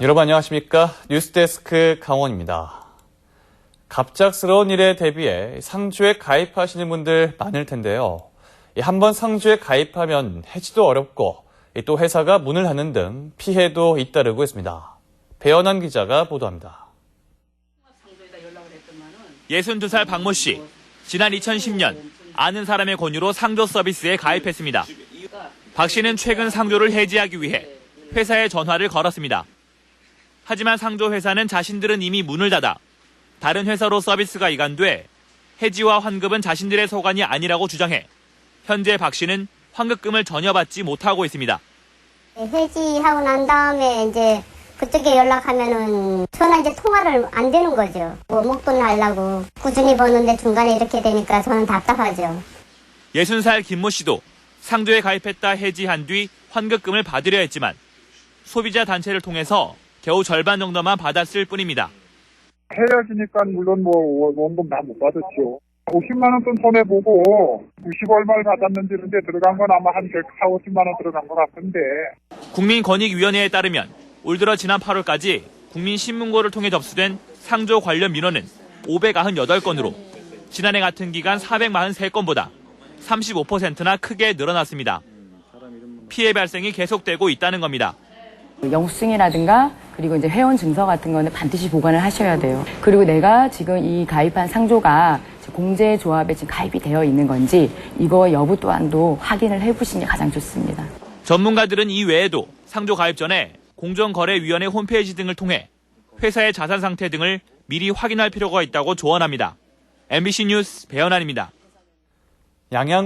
여러분 안녕하십니까? 뉴스데스크 강원입니다. 갑작스러운 일에 대비해 상주에 가입하시는 분들 많을 텐데요. 한 번 상주에 가입하면 해지도 어렵고 또 회사가 문을 닫는 등 피해도 잇따르고 있습니다. 배현환 기자가 보도합니다. 62살 박모 씨. 지난 2010년 아는 사람의 권유로 상조 서비스에 가입했습니다. 박 씨는 최근 상조를 해지하기 위해 회사에 전화를 걸었습니다. 하지만 상조 회사는 자신들은 이미 문을 닫아 다른 회사로 서비스가 이관돼 해지와 환급은 자신들의 소관이 아니라고 주장해 현재 박 씨는 환급금을 전혀 받지 못하고 있습니다. 해지하고 난 다음에 이제 그쪽에 연락하면은 전화 이제 통화를 안 되는 거죠. 뭐 목돈 날라고 꾸준히 버는데 중간에 이렇게 되니까 저는 답답하죠. 60살 김모 씨도 상조에 가입했다 해지한 뒤 환급금을 받으려 했지만 소비자 단체를 통해서 겨우 절반 정도만 받았을 뿐입니다. 헤어지니까 물론 뭐 원- 원금 다 못 받았죠. 50만 원 돈 손해보고 90 얼마를 받았는지 이런데 들어간 건 아마 한 100, 4, 50만 원 들어간 것 같은데 국민권익위원회에 따르면 올 들어 지난 8월까지 국민신문고를 통해 접수된 상조 관련 민원은 598건으로 지난해 같은 기간 443건보다 35%나 크게 늘어났습니다. 피해 발생이 계속되고 있다는 겁니다. 영수증이라든가 그리고 이제 회원 증서 같은 거는 반드시 보관을 하셔야 돼요. 그리고 내가 지금 이 가입한 상조가 공제 조합에 지금 가입이 되어 있는 건지 이거 여부 또한도 확인을 해보시는 게 가장 좋습니다. 전문가들은 이 외에도 상조 가입 전에 공정거래위원회 홈페이지 등을 통해 회사의 자산 상태 등을 미리 확인할 필요가 있다고 조언합니다. MBC 뉴스 배현환입니다. 양양